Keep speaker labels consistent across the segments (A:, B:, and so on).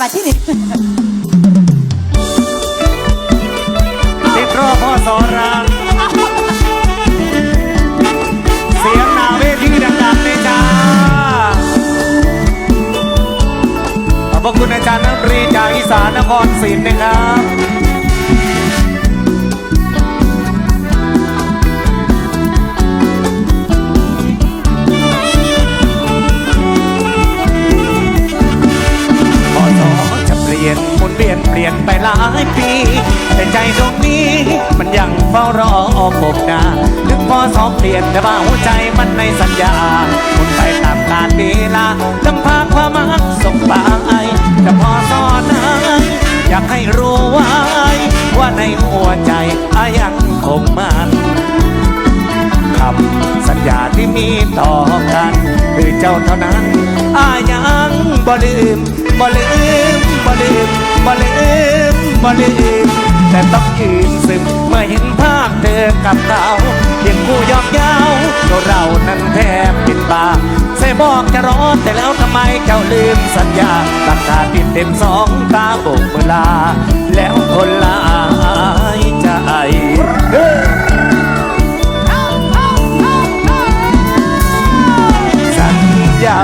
A: บัดที่นี่
B: ติดรอพ่อสอนรามเสียงนาเวทีดังๆเลยจ้าขอบพระคุณอาจารย์นักเรีจากอีสานนครศรีนะครับ เวียนเปลี่ยนไปหลายปี แต่ใจตรงนี้มันยังเฝ้ารอผมนาถึงพอสอเปลี่ยนแต่ว่าหัวใจมันในสัญญาหมุนไปตามกาลเวลาลำพาความมักส่งไปแต่พอสอนั้อยากให้รู้ไว้ว่าในหัวใจอายังคงมันคำ สัญาที่มีต่อกันคือเจ้าเท่านั้นอายังบ่ลืมบ่ลืมบ่ลืมบ่ลืมบ่ลืมแต่ต้องยืนซึมเมื่อเห็นภาพเธอกับเขาเพียงคู่ยอกเย้าตัวเรานั้นแทบปิดปากเสบอกจะรอแต่แล้วทำไมเจ้าลืมสัญญาตั้งตาติดเต็มสองตาโบกเวลา แล้วคนละอายใจ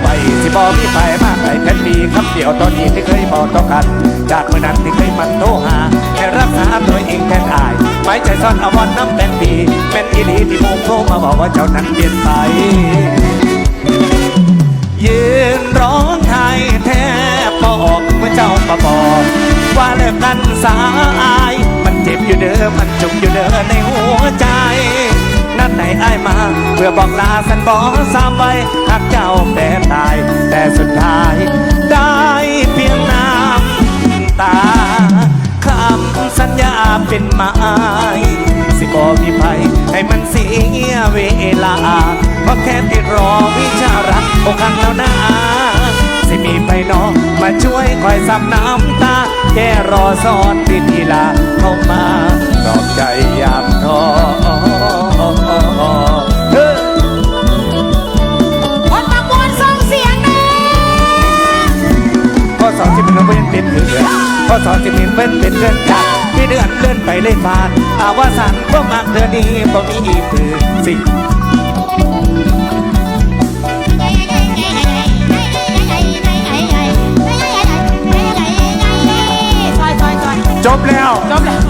B: ไว้สิบอกมีไปมากไปแค่มีคำเดียวตอนนี้ที่เคยบอกต่อกัน จากเมื่อนั้นที่เคยมันโทรหาแค่รักษาตัวเองแทนอายไว้ใจซ่อนอวันน้ำแดงดีเป็นอีหลีที่โมงโทรมาบอกว่าเจ้านั้นเปลี่ยนไปยืนร้องไห้แทบบอกเมื่อเจ้ามาบอกว่าเลิกกันสายมันเจ็บอยู่เด้อมันจุกอยู่เด้อในหัวใจ ไหนไอ้ายมา เพื่อบอกลาสันบอกสามไว้หักเจ้าแต่ตาย แต่สุดท้ายได้เพียงน้ำตาคำสัญญาเป็นไม้สิบอมีภัยให้มันเสียเวลา เพราะแค่ติดรอวิชารักอกหักแล้วนะสิมีไปน้องมาช่วยคอยซับน้ำตา แค่รอสอนติดทีลาเข้ามาดอกใจยามท้อ อนข้อสองที่เป็นเว้นเป็นเดือนจากมีเดือนเลื่อนไปเลยผ่านอาวาสันก็มากเดือนนี้บ่มีอีกคือสิจบแล้ว
A: จบแล้ว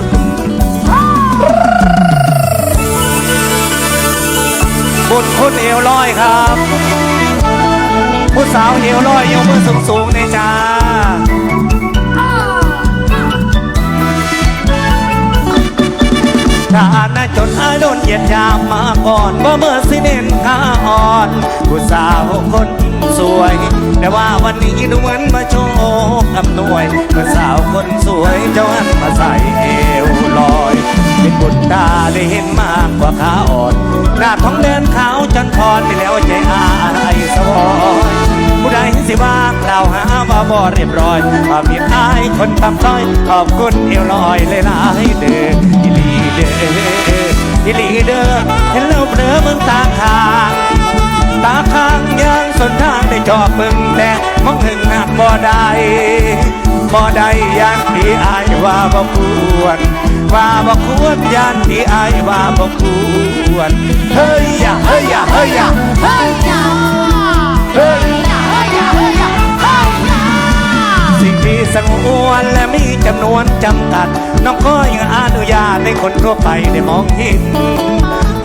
B: บุญคุณเอวลอยครับ ผู้สาวเอวลอยยกมือสูงสูงในจ้า ฐานะจนอาโดนเหยียดยามมาก่อนว่าเมื่อสิเน้นขาอ่อนผู้สาวคนสวย แต่ว่าวันนี้ดูเหมือนมาโชคอำนวยผู้สาวคนสวยเจ้าหันมาใส่เอวลอยเป็นบุญตาได้เห็นมากกว่าขาอ่อนหน้าท้องเดินขาวจนพรไปแล้วใจอายสวอย ผู้ใดสิว่ากล่าวหาว่าบ่เรียบร้อยความผิดอายคนทำต้อย ขอบคุณเอวลอยเลยลายๆเด้ออีหลีเด้ออีหลีเด้อเห็นแล้วเผลอมึงตาข้างตาข้างยังสนทางได้จอบมึงแต่มองหึงหักบ่ได้บ่ได้ยานที่อายว่าบ่ควรว่าบ่ควรยานที่อายว่าบ่ควรเฮ้ยอย่าเฮ้ยอย่าเฮ้ยอย่า
A: เฮ้ยอย่า
B: เฮ้ย
A: อย่าเฮ้ย
B: สิ่งที่สงวนและมีจำนวนจำกัด น้องก็ยังอนุญาตให้คนทั่วไปได้มองเห็น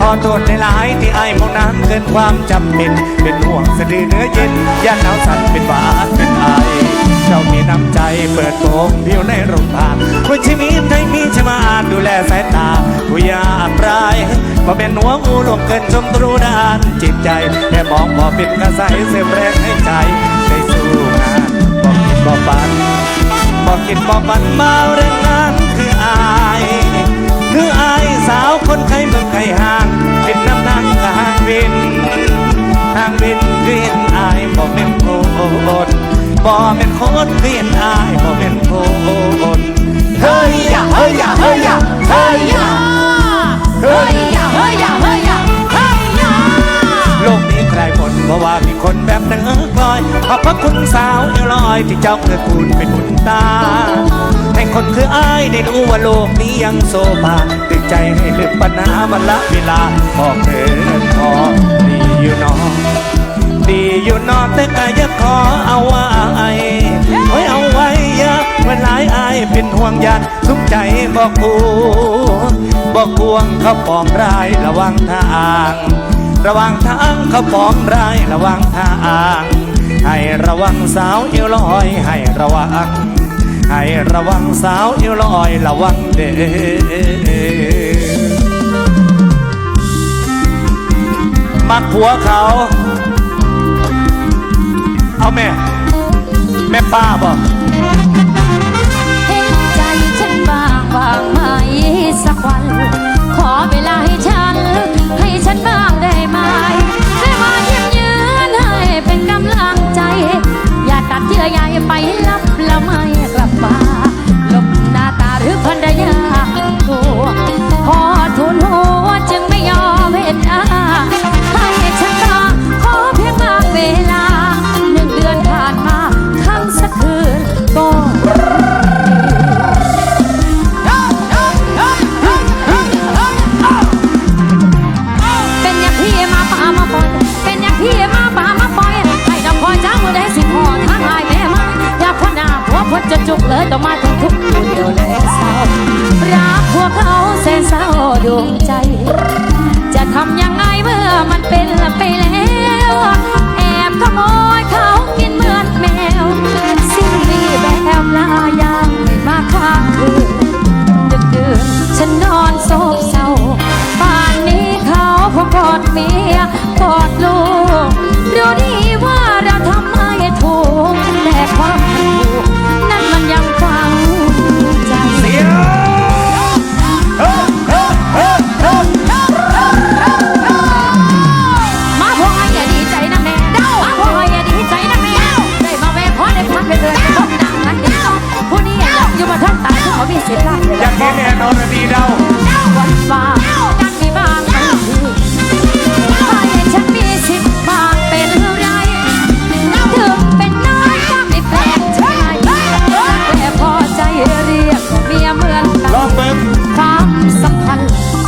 B: ขอโทษในหลายที่ไอ้มองน้ำเกินความจำเป็น เป็นห่วงสะดือเนื้อเย็นย่านหนาวสั่นเป็นหวาดเป็นไอเจ้ามีน้ำใจเปิดโปงผิวในโรงพยาบาลผู้ชีวิตให้มีชมาดูแลสายตาผู้ยากไร้บ่เป็นหัวงูหลวงเกินชมตรูด้านจิตใจแค่มองพอเป็นกระใสเสริมแรงให้ใจได้สู้งานบอกคิดบอกปัน บอกคิดบอกปันมาเรื่องงานคืออาย คืออายสาวคนไข้เมืองไกลห่างเป็นน้ำนางกห่างวินทางวินเวียนอายบ่เป็นโคนบ่เป็นคนเวียนอายบ่เป็นโคนเฮ้ยอย่าเฮ้ยอย่าเฮ้ยอย่าเฮ้ยอย่า
A: เฮ้ยอย่าเฮ้ยอย่า
B: ใครหมดเพราะว่ามีคนแบบเนื้อคอยขอบพระคุณสาวเอลออยที่เจ้าเคยคูณเป็นบุญตาให้คนคืออ้ายได้รู้ว่าโลกนี้ยังโซบาดึงใจให้ลืมปัญหามันละเวลาบอกเธอพอดีอยู่นอดีอยู่นอแต่ก็อยขอเอาไว้ไว้เอาไว้อยาเวลายอายเป็นห่วงยันทุกใจบอกกูบอกกวงเขาปองร้ายระวังทาง ระวังทางเขาปองร้ายระวังทางให้ระวังสาวเอวลอยให้ระวัง ให้ระวังสาวเอวลอยระวังเด้อมักผัวเขา เอาแม่ แม่ป้าบอก
A: เห็นใจฉันบ้างบ้างไหมสักวัน ขอเวลาให้ฉัน ให้ฉันบ้างได้ ดเยื่อใยไปลับ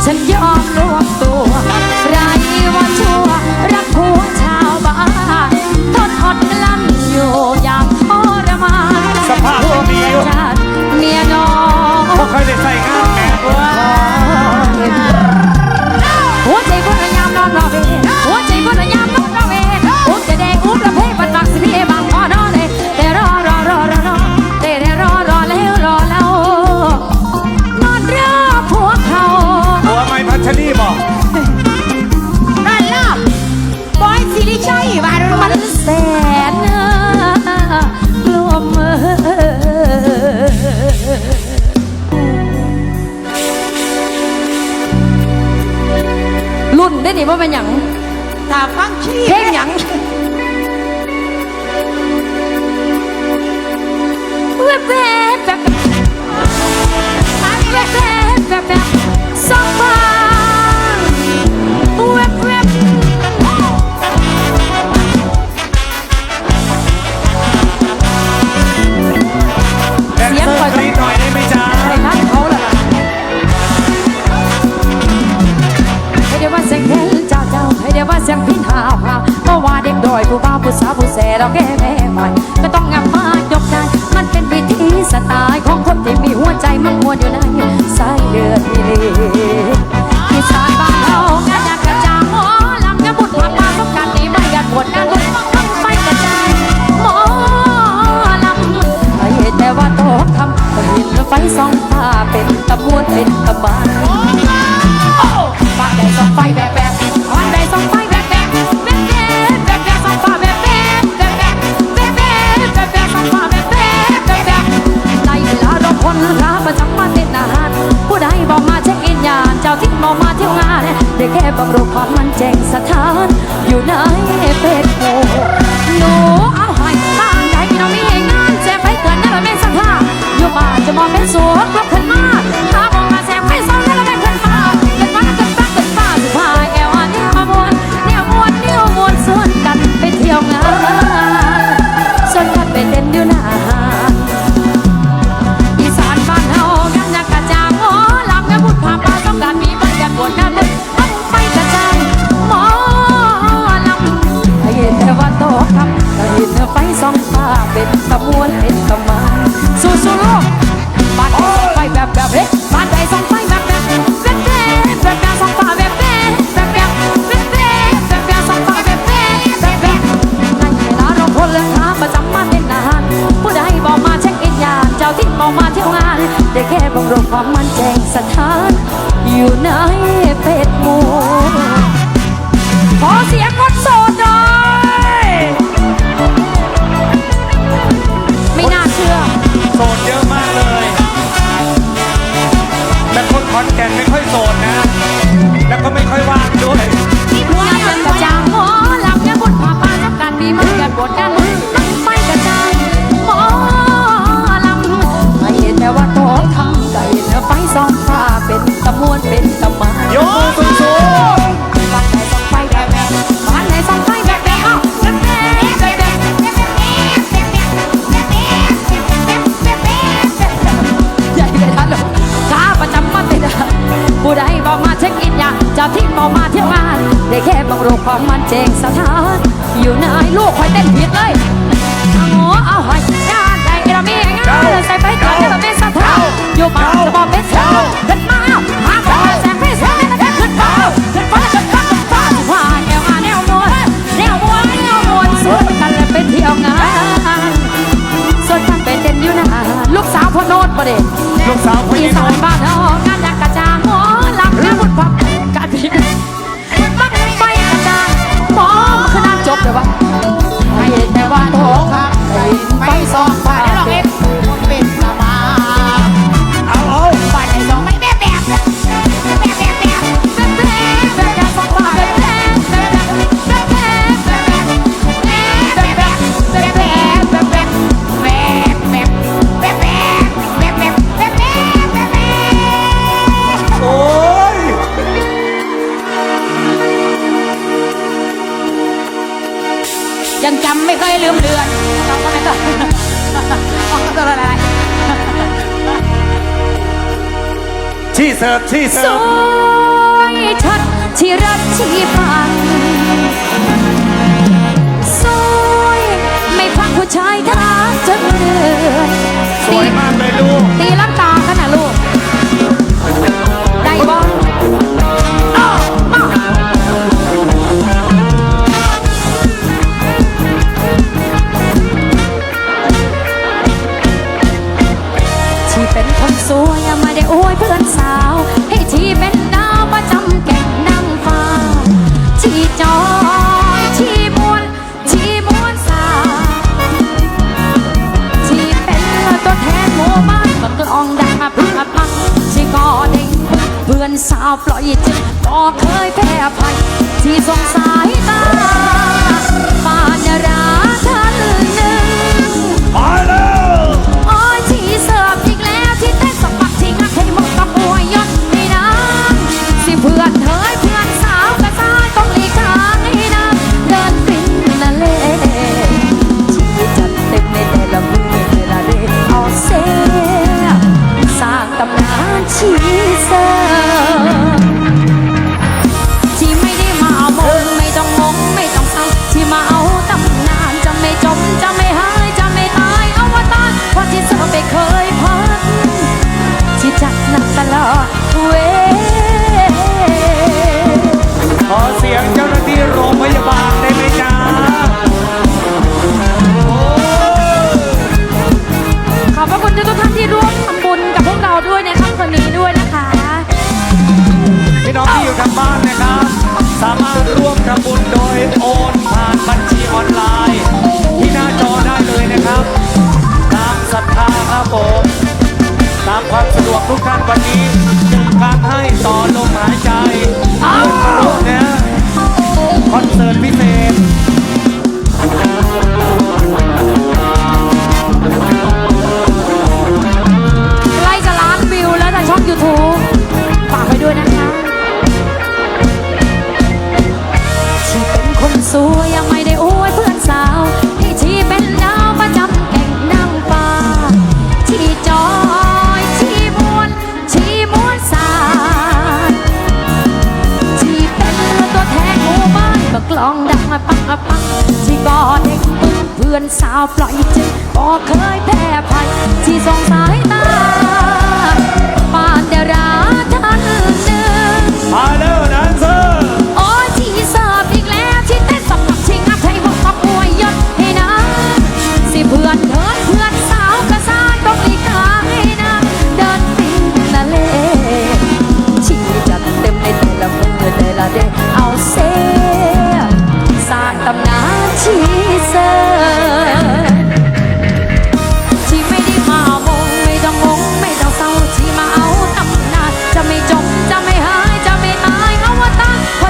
A: ฉันยอ นได้นี่ว่าเป็นหยัง
C: ถ้าฟังขี้
A: เพลงหยังแวบแวบแบบแวบแวบแบบแบบสองฟางแวบแวบ
B: แดนเซอร์กรี๊ดหน่อยได้ไหมจ๊ะ
A: ใส่ วว่าเสียงพินหาพาเพราะว่าเด็กดอยผู้บ่าวผู้สาวผู้แสเราแก้แม่ใหม่ก็ต้องงับมายกใจมันเป็นวิธีสไตล์ของคนที่มีหัวใจมันมวอยู่ในสายเลือดที่ที่ชายบ้านเรางานอยากกระจางหมอลำงานบุญผักมาต้องการนี้ไม่อยากปวดงานลุกต้องไปกระจายหมอลำให้แต่ว่าโตทำเห็นไฟสองฟ้าเป็นตะมวนเป็นตะบาน โลกของมันเจงสถานอยู่นายลูกคอยเต้นผิดเล
B: ยอา
A: หมอเอาหอ
B: ย
A: ยาใดญ่เรามีไอ้งานใส่ไปก่อนระเป็นสถานอยู่บ้านจะบอกเป็นสถานขึ้นมาหาคนแสงไฟแสานั่นขึ้นฟ้าขึ้นฟ้าขึ้นฟ้าขึ้นฟ้าว่าแนวมาแนวมวนแนวมวนแนวมวนสวนกันเลยเปนเที่ยวงานส่วนกันไปเต้นอยู่นาลูกสาวพ่อโนดประเด็น
B: ลูกสาวพี่
A: สา
B: ว
A: บ้านเฮางานยักกระจา ดแม่วันโถง
C: หั
A: กไก่ไฟสองไฟ ที่เธอ
B: สวย
A: ทัดที่รักที่ฟัง อนสาวปล่อยใจก็เคยแพ้ภัยที่สงสายตาปานราท่านหนึ่ง
B: ไปแล้ว
A: อ้อยที่เสิร์ฟอีกแล้วที่เต้นสะบักที่งักให้มองกับอวยยศนี่นะสิเพื่อนเธอเพื่อนสาวกระซ้ายต้องหลีกทางให้นะเดินกลิ่นนั่นเล่ชีวิตจัดเต็มในแต่ละมื
B: อเวลาเล่เอา
A: เสีสร้างตำนานชีวิต ก็เคยแพ้ภัยที่สงสายตา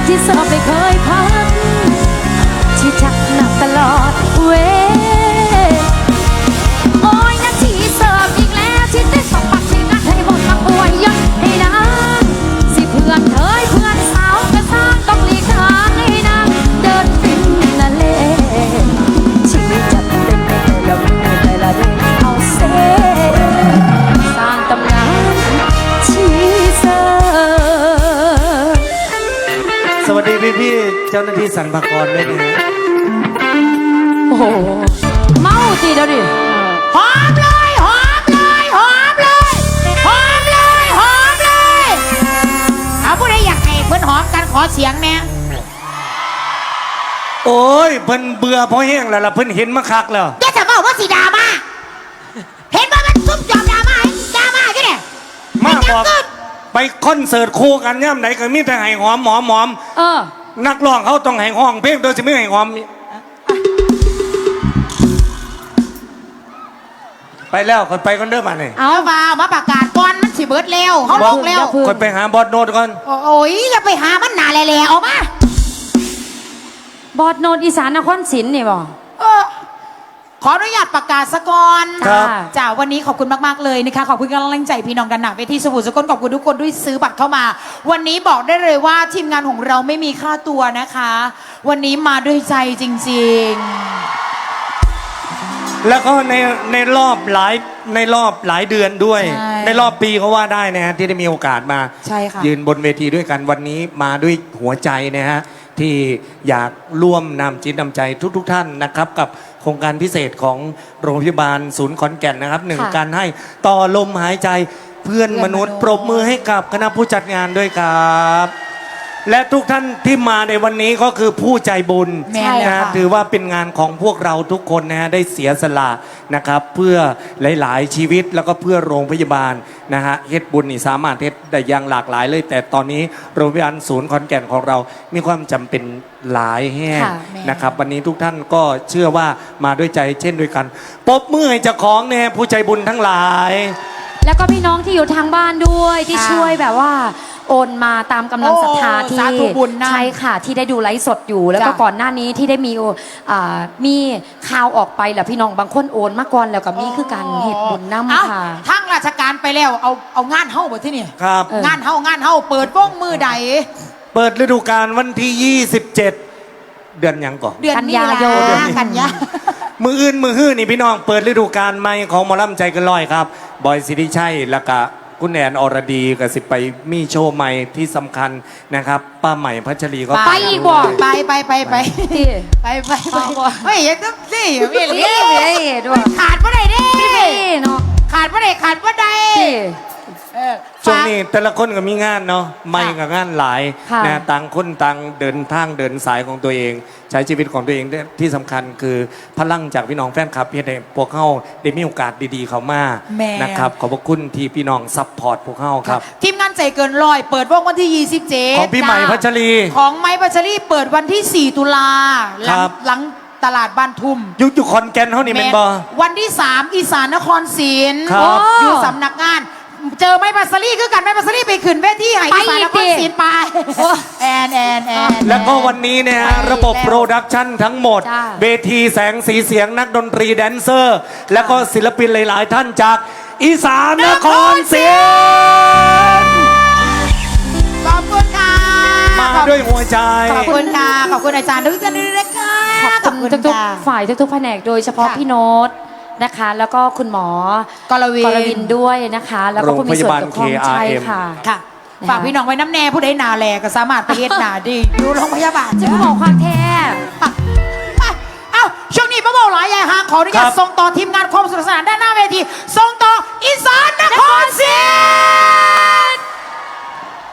A: ที่สอบไม่เคยพัก
B: ที่สรรพากรด้วยนะฮะ
A: โอ้โหเมาตีเดี๋ยวดิ
C: หอมเลยหอมเลยหอมเลยหอมเลยหอมเลยเอาผู้ใดอยากให้เพื่อนหอมกันขอเสียงแน่
B: โอ้ยเพิ่นเบื่อเพราะแห้งแล้วล่ะเพิ่นเห็นมาคักแล้ว
C: อย่าจะบอกว่าสีดราม่าเห็นว่ามันซุ่มจอมดราม่าดราม่าใช่ไหม
B: มา
C: มันยั
B: บ
C: ง
B: อก
C: กึด
B: ไปคอนเสิร์ตคู่กันย่ำไหนก็มีแต่ให้หอมหอมหอม
A: เออ
B: นักร้องเขาต้องให้ห้องเพลงโดยจะไม่ให้หอมไปแล้วคนไปกันเด้อมาเนี่ย
C: เอามามาประกาศก่อนมันสิเบิดเร็วเขา
A: บบอ
C: อกกเร็ว
A: อย่าพึ่ง
B: คนไปหาบอสโนดก่อน
C: โอ้ยอย่าไปหามันหนาแหล่ๆเอามา
A: บอดโนนอีสานนครศรีนี่บ่
C: เออ ขออนุญาตประกาศสะก่อน
B: ครับ
C: จ้าวันนี้ขอบคุณมาก ๆ เลยนะคะ ขอบคุณกำลังใจพี่น้องกันหนักเวทีสบู่สกุลขอบคุณทุกคนด้วยซื้อบัตรเข้ามา วันนี้บอกได้เลยว่าทีมงานของเราไม่มีค่าตัวนะคะ วันนี้มาด้วยใจจริง
B: แล้วก็ในในรอบหลายในรอบหลายเดือนด้วย
C: ใช่
B: ในรอบปีเขาว่าได้นะฮะที่ได้มีโอกาสมา
C: ใช่ค่ะ
B: ยืนบนเวทีด้วยกันวันนี้มาด้วยหัวใจนะฮะที่อยากร่วมนำจิตนำใจทุก ๆทท่านนะครับ กับ โครงการพิเศษของโรงพยาบาลศูนย์ขอนแก่นนะครับหนึ่ง
A: ค่ะ
B: การให้ต่อลมหายใจเพื่อนมนุษย์ ปรบมือให้กับคณะผู้จัดงานด้วยครับ และทุกท่านที่มาในวันนี้ก็คือผู้ใจบุญ
C: แม่นเลย
B: นะ
C: ค่ะ
B: ถือว่าเป็นงานของพวกเราทุกคนนะฮะได้เสียสละนะครับ เพื่อหลาย ๆ ชีวิตแล้วก็เพื่อโรงพยาบาลนะฮะเฮ็ดบุญนี่สามารถเฮ็ดได้อย่างหลากหลายเลย แต่ตอนนี้โรงพยาบาลศูนย์ขอนแก่นของเรา มีความจำเป็นหลายแห่ง
A: ค่ะ
C: แม่
B: นะครับ วันนี้ทุกท่านก็เชื่อว่ามาด้วยใจเช่นด้วยกันปรบมือให้เจ้าของเนี่ยผู้ใจบุญทั้งหลาย
A: แล้วก็พี่น้องที่อยู่ทางบ้านด้วยที่
C: ค่ะ
A: ช่วยแบบว่า โอนมาตามกำลังศรัทธา
C: โอ้
A: ที่
C: สาธุบุญนะ
A: ใช่ค่ะที่ได้ดูไลฟ์สดอยู่ แล้วก็
C: จ้ะ
A: ก่อนหน้านี้ที่ได้มีอ่ามีข่าวออกไปแหละพี่น้องบางคนโอนมาก่อนแล้วก็มีคือการเหตุบุญ
C: เอ้า
A: น้ำค่ะ
C: ทั้งราชการไปแล้วเอาเอางานเฮ้าบ่ที่นี่
B: ครับ
A: เออ
C: งานเฮ้างานเฮ้าเปิดวงมือใด
B: เปิดฤดูกาลวันที่ 27 เดือนหยังก่อน
C: เดือนนี้
A: กันยายน
C: ละกันยา
B: มืออื่นมือฮื้อนี่พี่น้องเปิดฤดูกาลใหม่ของหมอลำใจเกันลอยครับ บอยสิริชัยแล้วก็ คุณแอนอรดีกับสิไปมีโชว์ใหม่ที่สำคัญนะครับ ป้าใหม่พัชรีก็
A: ไปอีกบ่
C: ไปไปไปไป
A: ที่
C: ไปไปไป
A: เอาบ่
C: เฮ้ยอยังต้องสิเวียน
A: พี่เอ๋ด้วย
C: ขาดบ่ได้เด้
A: พี่เอ๋เนาะ
C: ขาดบ่ได้ขาดบ่ได้
A: ที่
C: เออ
B: ช่วงนี้แต่ละคนก็มีงานเนาะไม่กับงานหลาย
A: ค่ะ
B: นะต่างคนต่างเดินทางเดินสายของตัวเอง ใช้ชีวิตของตัวเองที่สำคัญคือพลังจากพี่น้องแฟนคลับที่ให้พวกเขาได้มีโอกาสดีๆเขามา
C: แม่
B: นะครับขอบพระคุณที่พี่น้องซัพพอร์ตพวกเขาครับ
C: ทีมงานใจเกินร้อยเปิดวงวันที่ 27
B: ของพี่ใหม่พัชรี
C: ของไม้พัชรีเปิดวันที่ 4 ตุลาหลั
B: ครับ
C: หลังตลาดบ้านทุ่ม
B: ยุคอยู่คอนแกนเขานี่เป็นบอ
C: วันที่ 3 อีสานนครศรี
B: ครับ
C: อยู่สำนักงาน เจอไม้พัสลีคือกันไม้พัสลีไปขึ้นเวทีให้
A: ไป
C: อีสาน
A: อี
C: น
A: ก
C: คร
A: ดิ
C: ศรีไปแอนแอนแอน
B: แล้วก็วันนี้เนี่ยฮะ
C: ไป
B: ระบบ
C: แล้ว
B: โปรดักชันทั้งหมด
A: จ้า
B: เวทีแสงสีเสียงนักดนตรีแดนเซอร์ แล้วก็ศิลปินหลาย ๆ ท่านจากอีสานนครศรี
C: ขอบคุณค่ะ
B: มาด้วยหัวใจ
C: ขอบคุณค่ะ ขอบคุณอาจารย์ทุกท่านด้วยนะคะ
A: ขอบคุณทุก
C: ค่ะ
A: ๆฝ่ายทุกๆแผนกโดยเฉพาะ
C: ค่ะ
A: พี่โน้ต นะคะ แล้วก็คุณหมอก
C: รวิน
A: กรวินด้วยนะคะ แล้วก็ผู้มีส่วนเกี่ยวข้อง
B: โรงพยาบาล
A: ใช่
B: KRM
A: ค่ะ
C: ค่ะ ฝากพี่น้องไว้น้ำแน่ผู้ใดหนาแลก็สามารถไปเฮ็ดหนาดีอยู่โรงพยาบาล
A: จะไม่บอกความแท้
C: อะอะเอ้าช่วงนี้ป้าเบาหลายใหญ่ห่างขออนุญาต
B: ครับ
C: ส่งต่อทีมงานความสนุกสนานด้านหน้าเวทีส่งต่ออีสานนครศรี